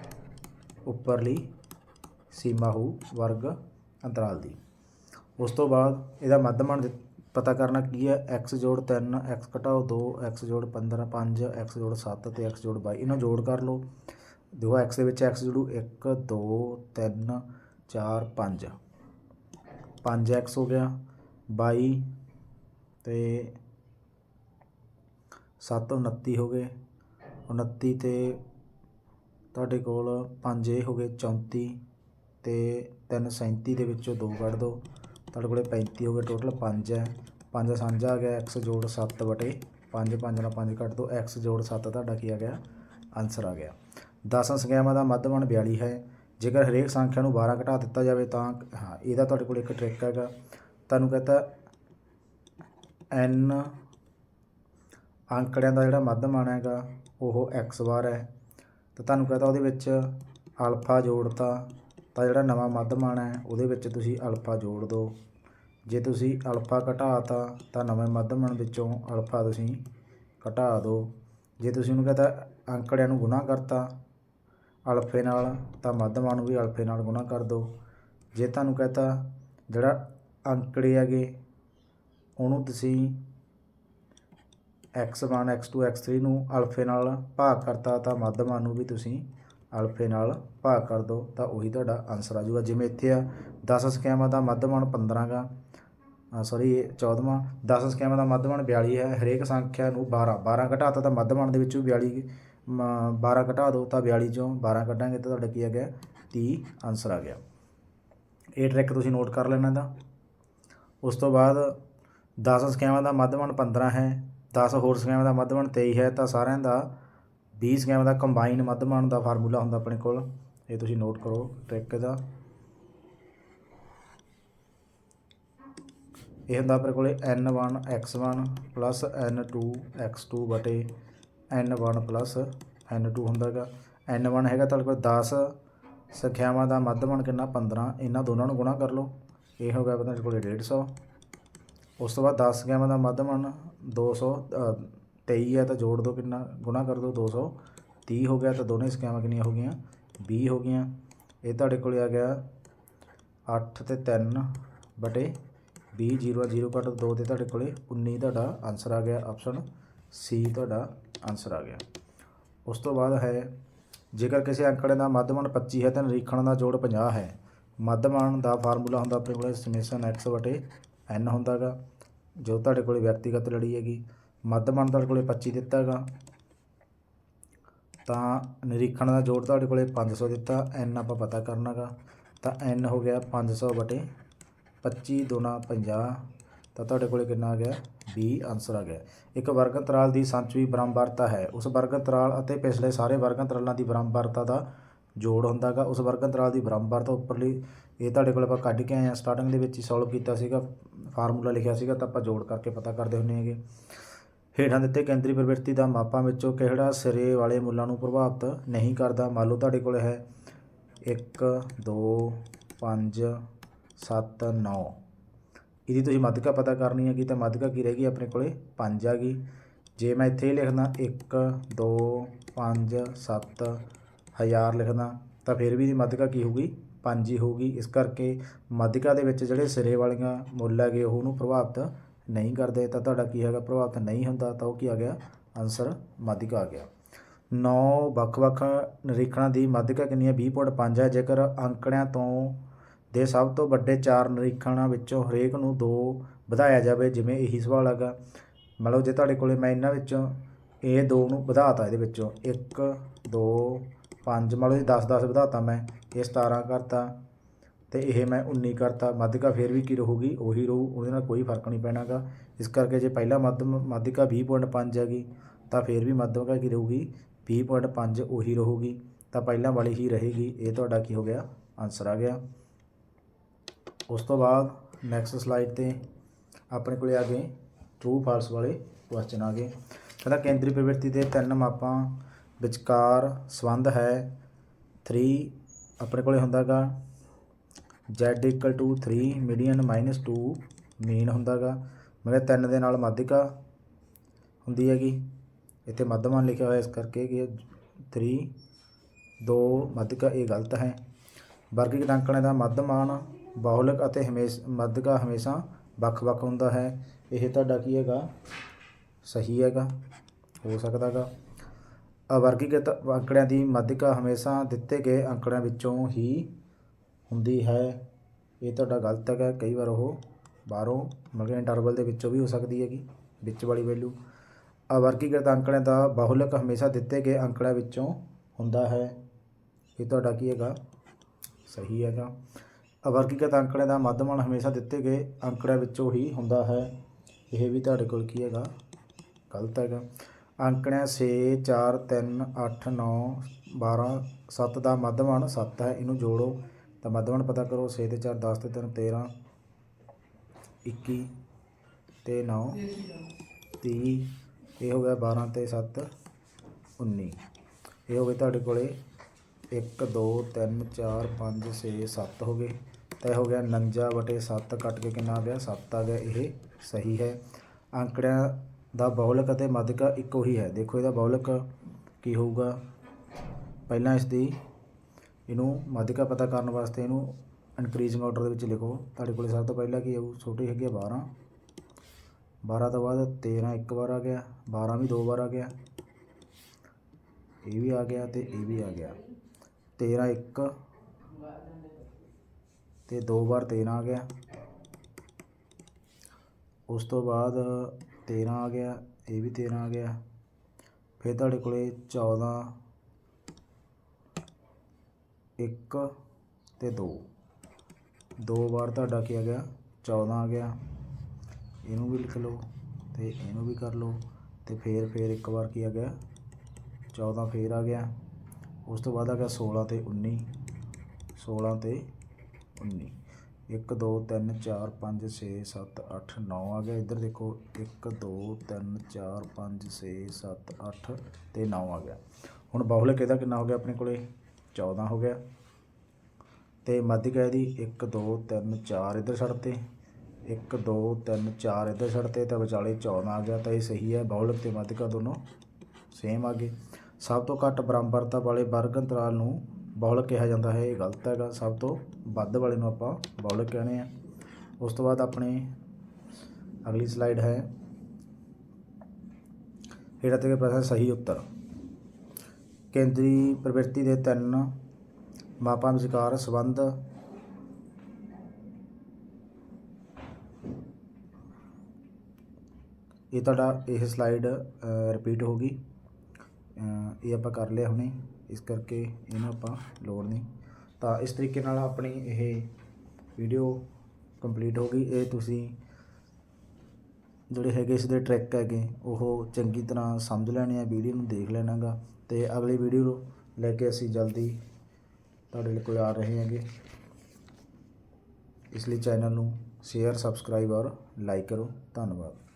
ਉੱਪਰਲੀ ਸੀਮਾ ਹੋਊ ਵਰਗ ਅੰਤਰਾਲ ਦੀ। ਉਸ ਤੋਂ ਬਾਅਦ ਇਹਦਾ ਮੱਧਮਾਨ ਦਿੱਤ- ਪਤਾ ਕਰਨਾ ਕੀ ਹੈ। X ਜੋੜ 3 x ਘਟਾਓ 2 x ਜੋੜ 15 5 x ਜੋੜ 7 ਤੇ x ਜੋੜ 22 ਇਹਨਾਂ ਜੋੜ ਕਰ ਲਓ। ਦੇਖੋ x ਦੇ ਵਿੱਚ x ਜੁੜੂ 1 2 3 4 5 5x ਹੋ ਗਿਆ 22 ਤੇ 7 29 ਹੋ ਗਏ। 29 ਤੇ ਤੁਹਾਡੇ ਕੋਲ 5 ਇਹ ਹੋ ਗਏ 34 ਤੇ 3 37 ਦੇ ਵਿੱਚੋਂ 2 ਕੱਢ ਦਿਓ ਤੁਹਾਡੇ ਕੋਲੇ 35 ਹੋ ਗਏ ਟੋਟਲ 5 ਹੈ। 5 ਸਾਂਝਾ ਆ ਗਿਆ, x ਜੋੜ 7 ਬਟੇ 5 5 ਨਾਲ 5 ਕੱਢ ਦਿਓ x ਜੋੜ 7 ਤੁਹਾਡਾ ਕੀ ਆ ਗਿਆ? ਆਨਸਰ ਆ ਗਿਆ। 10 ਸੰਖਿਆਵਾਂ ਦਾ ਮੱਧਮਾਨ 42 ਹੈ। ਜੇਕਰ ਹਰੇਕ ਸੰਖਿਆ ਨੂੰ 12 ਘਟਾ ਦਿੱਤਾ ਜਾਵੇ ਤਾਂ, ਹਾਂ, ਇਹਦਾ ਤੁਹਾਡੇ ਕੋਲ ਇੱਕ ਟ੍ਰਿਕ ਹੈਗਾ। ਤੁਹਾਨੂੰ ਕਹਤਾ, n ਅੰਕੜਿਆਂ ਦਾ ਜਿਹੜਾ ਮੱਧਮਾਨ ਹੈਗਾ, ਉਹ x ਬਾਰ ਹੈ। ਤਾਂ ਤੁਹਾਨੂੰ ਕਹਤਾ ਉਹਦੇ ਵਿੱਚ ਅਲਫਾ ਜੋੜਤਾ, ਤਾਂ ਜਿਹੜਾ ਨਵਾਂ ਮੱਧਮਾਨ ਹੈ, ਉਹਦੇ ਵਿੱਚ ਤੁਸੀਂ ਅਲਫਾ ਜੋੜ ਦਿਓ ਜੇ ਤੁਸੀਂ ਅਲਫਾ ਘਟਾਤਾ, ਤਾਂ ਨਵੇਂ ਮੱਧਮਾਨ ਵਿੱਚੋਂ ਅਲਫਾ ਤੁਸੀਂ ਘਟਾ ਦਿਓ ਜੇ ਤੁਸੀਂ ਉਹਨੂੰ ਕਹਤਾ ਅੰਕੜਿਆਂ ਨੂੰ ਗੁਣਾ ਕਰਤਾ ਅਲਫੇ ਨਾਲ, ਤਾਂ ਮੱਧਮਾਂ ਨੂੰ ਵੀ ਅਲਫੇ ਨਾਲ ਗੁਣਾ ਕਰ ਦਿਓ। ਜੇ ਤੁਹਾਨੂੰ ਕਹਤਾ, ਜਿਹੜਾ ਅੰਕੜੇ ਹੈਗੇ, ਉਹਨੂੰ ਤੁਸੀਂ x1 x2 x3 ਨੂੰ ਅਲਫੇ ਨਾਲ ਭਾਗ ਕਰਤਾ, ਤਾਂ ਮੱਧਮਾਂ ਨੂੰ ਵੀ ਤੁਸੀਂ ਅਲਫੇ ਨਾਲ ਭਾਗ ਕਰ ਦਿਓ। ਤਾਂ ਉਹੀ ਤੁਹਾਡਾ ਆਨਸਰ ਆ ਜਾਊਗਾ। ਜਿਵੇਂ ਇੱਥੇ ਆ 10 ਸਕੈਮਾਂ ਦਾ ਮੱਧਮਾਨ 15 ਗਾ। ਸੌਰੀ ਇਹ 14ਵਾਂ 10 ਸੰਖਿਆਵਾਂ ਦਾ ਮੱਧਮਾਨ 42 ਹੈ। ਹਰੇਕ ਸੰਖਿਆ ਨੂੰ 12 12 ਘਟਾਤਾ ਤਾਂ ਮੱਧਮਾਨ ਦੇ ਵਿੱਚੋਂ 42 12 ਘਟਾ ਦਿਓ ਤਾਂ 42 ਚੋਂ 12 ਕੱਢਾਂਗੇ ਤਾਂ ਤੁਹਾਡਾ ਕੀ ਆ ਗਿਆ? 30 ਆਨਸਰ ਆ ਗਿਆ। ਇਹ ਟ੍ਰਿਕ ਤੁਸੀਂ ਨੋਟ ਕਰ ਲੈਣਾ ਦਾ ਉਸ ਤੋਂ ਬਾਅਦ 10 ਸੰਖਿਆਵਾਂ ਦਾ ਮੱਧਮਾਨ 15 ਹੈ 10 ਹੋਰ ਸੰਖਿਆਵਾਂ ਦਾ ਮੱਧਮਾਨ 23 ਹੈ, ਤਾਂ ਸਾਰਿਆਂ ਦਾ 20 ਸੰਖਿਆਵਾਂ ਦਾ ਕੰਬਾਈਨ ਮੱਧਮਾਨ ਦਾ ਫਾਰਮੂਲਾ ਹੁੰਦਾ ਆਪਣੇ ਕੋਲ। ਇਹ ਤੁਸੀਂ ਨੋਟ ਕਰੋ ਟ੍ਰਿਕ ਦਾ। ਇਹ ਹੁੰਦਾ ਆਪਣੇ ਕੋਲੇ n1 x1 plus n2 x2 ਬਟੇ n1 plus n2 ਹੁੰਦਾਗਾ। n1 ਹੈਗਾ ਤੁਹਾਡੇ ਕੋਲ 10 ਸੰਖਿਆਵਾਂ ਦਾ ਮੱਧਮਾਨ ਕਿੰਨਾ 15 ਇਹਨਾਂ ਦੋਨਾਂ ਨੂੰ ਗੁਣਾ ਕਰ ਲਓ। ਇਹ ਹੋ ਗਿਆ ਤੁਹਾਡੇ ਕੋਲੇ 150 ਉਸ ਤੋਂ ਬਾਅਦ 10 ਸੰਖਿਆਵਾਂ ਦਾ ਮੱਧਮਾਨ 200 ਅ, 23 ਹੈ ਤਾਂ ਜੋੜ ਦਿਓ ਕਿੰਨਾ ਗੁਣਾ ਕਰ ਦਿਓ 230 ਹੋ ਗਿਆ ਤਾਂ ਦੋਨੇ ਸੰਖਿਆਵਾਂ ਕਿੰਨੀਆਂ ਹੋ ਗਈਆਂ? 20 ਹੋ ਗਈਆਂ। ਇਹ ਤੁਹਾਡੇ ਕੋਲ ਆ ਗਿਆ 8 ਤੇ 3 ਬਟੇ 20 0 0 ਕੱਟ 2 ਤੇ ਤੁਹਾਡੇ ਕੋਲੇ 19 ਤੁਹਾਡਾ ਆਨਸਰ ਆ ਗਿਆ ਆਪਸ਼ਨ ਸੀ ਤੁਹਾਡਾ ਆਨਸਰ ਆ ਗਿਆ। ਉਸ ਤੋਂ ਬਾਅਦ ਹੈ, ਜੇਕਰ ਕਿਸੇ ਅੰਕੜੇ ਦਾ ਮੱਧਮਾਨ 25 ਹੈ ਤਾਂ ਨਿਰੀਖਣ ਦਾ ਜੋੜ 50 ਹੈ। ਮੱਧਮਾਨ ਦਾ ਫਾਰਮੂਲਾ ਹੁੰਦਾ ਆਪਣੇ ਕੋਲੇ ਸਮੇਸ਼ਨ x ਬਟੇ n ਹੁੰਦਾਗਾ, ਜੋ ਤੁਹਾਡੇ ਕੋਲੇ ਵਿਅਕਤੀਗਤ ਲੜੀ ਹੈਗੀ। ਮੱਧਮਾਨ ਤੁਹਾਡੇ ਕੋਲੇ 25 ਦਿੱਤਾ ਹੈਗਾ ਤਾਂ ਨਿਰੀਖਣ ਦਾ ਜੋੜ ਤੁਹਾਡੇ ਕੋਲੇ 500 ਦਿੱਤਾ, n ਆਪਾਂ ਪਤਾ ਕਰਨਾਗਾ। ਤਾਂ n ਹੋ ਗਿਆ 500 ਬਟੇ 25 ਦੁਨਾ 50 ਤਾਂ ਤੁਹਾਡੇ ਕੋਲੇ ਕਿੰਨਾ ਆ ਗਿਆ? 20 ਆਨਸਰ ਆ ਗਿਆ। ਇੱਕ ਵਰਗ ਅੰਤਰਾਲ ਦੀ ਸੰਚਵੀ ਬਰਾਬਰਤਾ ਹੈ। ਉਸ ਵਰਗ ਅੰਤਰਾਲ ਅਤੇ ਪਿਛਲੇ ਸਾਰੇ ਵਰਗ ਅੰਤਰਾਲਾਂ ਦੀ ਬਰਾਬਰਤਾ ਦਾ ਜੋੜ ਹੁੰਦਾਗਾ ਉਸ ਵਰਗ ਅੰਤਰਾਲ ਦੀ ਬਰਾਬਰਤਾ ਉੱਪਰਲੀ ਇਹ ਤੁਹਾਡੇ ਕੋਲ ਆਪਾਂ ਕੱਢ ਕੇ ਆਏ ਆ ਸਟਾਰਟਿੰਗ ਦੇ ਵਿੱਚ ਹੀ ਸੋਲਵ ਕੀਤਾ ਸੀਗਾ। ਫਾਰਮੂਲਾ ਲਿਖਿਆ ਸੀਗਾ ਤਾਂ ਆਪਾਂ ਜੋੜ ਕਰਕੇ ਪਤਾ ਕਰਦੇ ਹੁੰਦੇ ਹੈਗੇ। ਹੇਠਾਂ ਦਿੱਤੇ ਕੇਂਦਰੀ ਪ੍ਰਵਿਰਤੀ ਦਾ ਮਾਪਾਂ ਵਿੱਚੋਂ ਕਿਹੜਾ ਸਿਰੇ ਵਾਲੇ ਮੁੱਲਾਂ ਨੂੰ ਪ੍ਰਭਾਵਿਤ ਨਹੀਂ ਕਰਦਾ? ਮੰਨ ਲਓ ਤੁਹਾਡੇ ਕੋਲ ਹੈ 1 2 5 7 9 ਇਹਦੀ ਤੁਸੀਂ ਮੱਧਕਾ ਪਤਾ ਕਰਨੀ ਹੈਗੀ ਤਾਂ ਮੱਧਕਾ ਕੀ ਰਹੇਗੀ ਆਪਣੇ ਕੋਲੇ? 5 ਆ ਗਈ। ਜੇ ਮੈਂ ਇੱਥੇ ਲਿਖਦਾ 1 2 5 7 ਹਜ਼ਾਰ ਲਿਖਦਾ, ਤਾਂ ਫਿਰ ਵੀ ਇਹਦੀ ਮੱਧਕਾ ਕੀ ਹੋਊਗੀ? 5 ਹੀ ਹੋਊਗੀ। ਇਸ ਕਰਕੇ ਮੱਧਕਾ ਦੇ ਵਿੱਚ ਜਿਹੜੇ ਸਿਰੇ ਵਾਲੀਆਂ ਮੁੱਲ ਹੈਗੇ ਉਹ ਉਹਨੂੰ ਪ੍ਰਭਾਵਿਤ ਨਹੀਂ ਕਰਦੇ। ਤਾਂ ਤੁਹਾਡਾ ਕੀ ਹੈਗਾ? ਪ੍ਰਭਾਵਿਤ ਨਹੀਂ ਹੁੰਦਾ, ਤਾਂ ਉਹ ਕੀ ਆ ਗਿਆ? ਆਨਸਰ ਮੱਧਕਾ ਆ ਗਿਆ। 9 ਵੱਖ-ਵੱਖ ਨਿਰੀਖਣਾਂ ਦੀ ਮੱਧਕਾ ਕਿੰਨੀ ਹੈ? 20.5 ਹੈ। ਜੇਕਰ ਅੰਕੜਿਆਂ ਤੋਂ ਦੇ ਸਭ ਤੋਂ ਵੱਡੇ ਚਾਰ ਨਿਰੀਖਣਾਂ ਵਿੱਚੋਂ ਹਰੇਕ ਨੂੰ ਦੋ ਵਧਾਇਆ ਜਾਵੇ, ਜਿਵੇਂ ਇਹੀ ਸਵਾਲ ਹੈਗਾ। ਮਤਲਬ ਜੇ ਤੁਹਾਡੇ ਕੋਲੇ ਮੈਂ ਇਹਨਾਂ ਵਿੱਚੋਂ ਇਹ ਦੋ ਨੂੰ ਵਧਾਤਾ ਇਹਦੇ ਵਿੱਚੋਂ 1 2 5 ਮੰਨ ਲਓ ਜੀ 10 10 ਵਧਾਤਾ ਮੈਂ, ਇਹ 17 ਕਰਤਾ ਤੇ ਇਹ ਮੈਂ 19 ਕਰਤਾ, ਮੱਧਕਾ ਫੇਰ ਵੀ ਕੀ ਰਹੂਗੀ? ਉਹੀ ਰਹੂ, ਉਹਦੇ ਨਾਲ ਕੋਈ ਫ਼ਰਕ ਨਹੀਂ ਪੈਣਾਗਾ। ਇਸ ਕਰਕੇ ਜੇ ਪਹਿਲਾ ਮੱਧ ਮੱਧਕਾ 20.5 ਹੈਗੀ, ਤਾਂ ਫੇਰ ਵੀ ਮੱਧਕਾ ਕੀ ਰਹੂਗੀ? 20.5 ਉਹੀ ਰਹੂਗੀ। ਤਾਂ ਪਹਿਲਾਂ ਵਾਲੀ ਹੀ ਰਹੇਗੀ। ਇਹ ਤੁਹਾਡਾ ਕੀ ਹੋ ਗਿਆ? ਆਨਸਰ ਆ ਗਿਆ। ਉਸ ਤੋਂ ਬਾਅਦ ਨੈਕਸਟ ਸਲਾਈਡ ਤੇ ਆਪਣੇ ਕੋਲੇ ਆ ਗਏ ਟਰੂ ਫਾਲਸ ਵਾਲੇ ਕੁਐਸਚਨ ਆ ਗਏ। ਕਹਿੰਦਾ ਕੇਂਦਰੀ ਪ੍ਰਵਿਰਤੀ ਦੇ ਤਿੰਨ ਮਾਪਾਂ ਵਿਚਕਾਰ ਸੰਬੰਧ ਹੈ। 3 ਆਪਣੇ ਕੋਲੇ ਹੁੰਦਾਗਾ। z 3 ਮੀਡੀਅਨ 2 ਮੀਨ ਹੁੰਦਾਗਾ। ਮਗਰ ਤਿੰਨ ਦੇ ਨਾਲ ਮਾਧਿਕਾ ਹੁੰਦੀ ਹੈਗੀ। ਇੱਥੇ ਮੱਧਮਾਨ ਲਿਖਿਆ ਹੋਇਆ ਇਸ ਕਰਕੇ ਕਿ 3 2 ਮਾਧਿਕਾ ਇਹ ਗਲਤ ਹੈ। ਵਰਗੀਕਰਨ ਅੰਕੜੇ ਦਾ ਮੱਧਮਾਨ ਬਾਹੁਲਕ ਅਤੇ ਹਮੇਸ਼, ਮੱਧਕਾ ਹਮੇਸ਼ਾ ਵੱਖ-ਵੱਖ ਹੁੰਦਾ ਹੈ। ਇਹ ਤੁਹਾਡਾ ਕੀ ਹੈਗਾ? ਸਹੀ ਹੈਗਾ। ਹੋ ਸਕਦਾ ਹੈਗਾ। ਅਵਰਗੀਕ੍ਰਿਤ ਅੰਕੜਿਆਂ ਦੀ ਮਾਧਿਕਾ ਹਮੇਸ਼ਾ ਦਿੱਤੇ ਗਏ ਅੰਕੜਿਆਂ ਵਿੱਚੋਂ ਹੀ ਹੁੰਦੀ ਹੈ। ਇਹ ਤੁਹਾਡਾ ਗਲਤ ਹੈਗਾ। ਕਈ ਵਾਰ ਉਹ ਬਾਹਰੋਂ, ਮਤਲਬ ਇੰਟਰਵਲ ਦੇ ਵਿੱਚੋਂ ਵੀ ਹੋ ਸਕਦੀ ਹੈਗੀ, ਵਿੱਚ ਵਾਲੀ ਵੈਲਿਊ ਅਵਰਗੀਕ੍ਰਿਤ ਅੰਕੜਿਆਂ ਦਾ ਬਾਹੁਲਕ ਹਮੇਸ਼ਾ ਦਿੱਤੇ ਗਏ ਅੰਕੜਿਆਂ ਵਿੱਚੋਂ ਹੁੰਦਾ ਹੈ। ਇਹ ਤੁਹਾਡਾ ਕੀ ਹੈਗਾ? ਸਹੀ ਹੈਗਾ। ਅਵਰਗੀਕ੍ਰਿਤ ਅੰਕੜਿਆਂ ਦਾ ਮੱਧਮਾਨ ਹਮੇਸ਼ਾ ਦਿੱਤੇ ਗਏ ਅੰਕੜਿਆਂ ਵਿੱਚੋਂ ਹੀ ਹੁੰਦਾ ਹੈ। ਇਹ ਵੀ ਤੁਹਾਡੇ ਕੋਲ ਕੀ ਹੈਗਾ? ਗਲਤ ਹੈਗਾ। ਅੰਕੜਿਆਂ 6 4 3 8 9 12 7 ਦਾ ਮੱਧਮਾਨ 7 ਹੈ। ਇਹਨੂੰ ਜੋੜੋ। ਤਾਂ ਮੱਧਮਾਨ ਪਤਾ ਕਰੋ 6 ਤੇ 4 10 ਤੇ 3 13 21 ਤੇ 9 30 ਇਹ ਹੋ ਗਿਆ 12 ਤੇ 7 19 ਇਹ ਹੋ ਗਏ ਤੁਹਾਡੇ ਕੋਲੇ 1 2 3 4 5 6 7 ਹੋ ਗਏ। ਤਾਂ ਇਹ ਹੋ ਗਿਆ 49 ਵਟੇ 7 ਕੱਟ ਕੇ ਕਿੰਨਾ ਆ ਗਿਆ? 7 ਆ ਗਿਆ। ਇਹ ਸਹੀ ਹੈ। ਅੰਕੜਿਆਂ ਦਾ ਬਹੁਲਕ ਅਤੇ ਮੱਧਕਾ ਇੱਕੋ ਹੀ ਹੈ। ਦੇਖੋ ਇਹਦਾ ਬਹੁਲਕ ਕੀ ਹੋਊਗਾ? ਪਹਿਲਾਂ ਇਸ ਦੀ ਇਹਨੂੰ ਮੱਧਕਾ ਪਤਾ ਕਰਨ ਵਾਸਤੇ ਇਹਨੂੰ ਇਨਕਰੀਜ਼ਿੰਗ ਆਰਡਰ ਦੇ ਵਿੱਚ ਲਿਖੋ। ਤੁਹਾਡੇ ਕੋਲੇ ਸਭ ਤੋਂ ਪਹਿਲਾਂ ਕੀ ਆਊ? ਛੋਟੀ ਹੈਗੀ ਆ 12 12 ਤੋਂ ਬਾਅਦ 13 ਇੱਕ ਵਾਰ ਆ ਗਿਆ। 12 ਵੀ ਦੋ ਵਾਰ ਆ ਗਿਆ। ਇਹ ਵੀ ਆ ਗਿਆ ਤੇ ਇਹ ਵੀ ਆ ਗਿਆ। 13 ਇੱਕ ਅਤੇ ਦੋ ਵਾਰ 13 ਆ ਗਿਆ। ਉਸ ਤੋਂ ਬਾਅਦ 13 ਆ ਗਿਆ, ਇਹ ਵੀ 13 ਆ ਗਿਆ। ਫਿਰ ਤੁਹਾਡੇ ਕੋਲੇ ਚੌਦਾਂ, ਇੱਕ ਅਤੇ ਦੋ। ਦੋ ਵਾਰ ਤੁਹਾਡਾ ਕੀ ਆ ਗਿਆ? 14 ਆ ਗਿਆ। ਇਹਨੂੰ ਵੀ ਲਿਖ ਲਓ ਤੇ ਇਹਨੂੰ ਵੀ ਕਰ ਲਓ ਤੇ ਫੇਰ ਫੇਰ ਇੱਕ ਵਾਰ ਕੀ ਆ ਗਿਆ? 14 ਫੇਰ ਆ ਗਿਆ। ਉਸ ਤੋਂ ਬਾਅਦ ਆ ਗਿਆ ਸੋਲ੍ਹਾਂ ਅਤੇ ਉੱਨੀ ਸੋਲ੍ਹਾਂ ਅਤੇ ਉੱਨੀ। ਇੱਕ, ਦੋ, ਤਿੰਨ, ਚਾਰ, ਪੰਜ, ਛੇ, ਸੱਤ, ਅੱਠ, ਨੌ ਆ ਗਿਆ। ਇੱਧਰ ਦੇਖੋ, ਇੱਕ, ਦੋ, ਤਿੰਨ, ਚਾਰ, ਪੰਜ, ਛੇ, ਸੱਤ, ਅੱਠ ਅਤੇ ਨੌ ਆ ਗਿਆ। ਹੁਣ ਬਾਹੁਲਕ ਇਹਦਾ ਕਿੰਨਾ ਹੋ ਗਿਆ ਆਪਣੇ ਕੋਲੇ? 14 ਹੋ ਗਿਆ। ਤੇ ਮਾਧਿਕਾ ਇਹਦੀ? 1 2 3 4 ਇੱਧਰ ਛੱਡਤੇ 1 2 3 4 ਇੱਧਰ ਛੱਡਤੇ ਤਾਂ ਵਿਚਾਲੇ 14 ਆ ਗਿਆ ਤਾਂ ਇਹ ਸਹੀ ਹੈ। ਬਹੁਲਕ ਤੇ ਮੱਧਿਕਾ ਦੋਨੋਂ ਸੇਮ ਆ ਗਏ। ਸਭ ਤੋਂ ਘੱਟ ਬਰਾਬਰਤਾ ਵਾਲੇ ਵਰਗ ਅੰਤਰਾਲ ਨੂੰ ਬਹੁਲ ਕਿਹਾ ਜਾਂਦਾ ਹੈ। ਇਹ ਗਲਤ ਹੈਗਾ। ਸਭ ਤੋਂ ਵੱਧ ਵਾਲੇ ਨੂੰ ਆਪਾਂ ਬਹੁਲ ਕਹਿੰਦੇ ਆ ਉਸ ਤੋਂ ਬਾਅਦ ਆਪਣੇ ਅਗਲੀ ਸਲਾਈਡ ਹੈ। ਹੇਠਾਂ 'ਤੇ ਪ੍ਰਸ਼ਨ ਸਹੀ ਉੱਤਰ। ਕੇਂਦਰੀ ਪ੍ਰਵਿਰਤੀ ਦੇ ਤਿੰਨ ਮਾਪਾਂ ਵਿਚਕਾਰ ਸੰਬੰਧ ਇਹ ਤੁਹਾਡਾ, ਇਹ ਸਲਾਈਡ ਰਿਪੀਟ ਹੋ ਗਈ। ਇਹ ਆਪਾਂ ਕਰ ਲਿਆ ਹੁਣੇ, ਇਸ ਕਰਕੇ ਇਹਨੂੰ ਆਪਾਂ ਲੋੜ ਨਹੀਂ। ਤਾਂ ਇਸ ਤਰੀਕੇ ਨਾਲ ਆਪਣੀ ਇਹ ਵੀਡੀਓ ਕੰਪਲੀਟ ਹੋ ਗਈ। ਇਹ ਤੁਸੀਂ ਜਿਹੜੇ ਹੈਗੇ ਇਸ ਦੇ ਟ੍ਰਿਕ ਹੈਗੇ, ਉਹ ਚੰਗੀ ਤਰ੍ਹਾਂ ਸਮਝ ਲੈਣੇ ਆ, ਵੀਡੀਓ ਨੂੰ ਦੇਖ ਲੈਣਾਗਾ ਤੇ ਅਗਲੀ ਵੀਡੀਓ ਲੈ ਕੇ ਅਸੀਂ ਜਲਦੀ ਤੁਹਾਡੇ ਲਈ ਕੋਲ ਆ ਰਹੇ ਹਾਂਗੇ। ਇਸ ਲਈ ਚੈਨਲ ਨੂੰ ਸ਼ੇਅਰ ਸਬਸਕ੍ਰਾਈਬ ਔਰ ਲਾਈਕ ਕਰੋ। ਧੰਨਵਾਦ।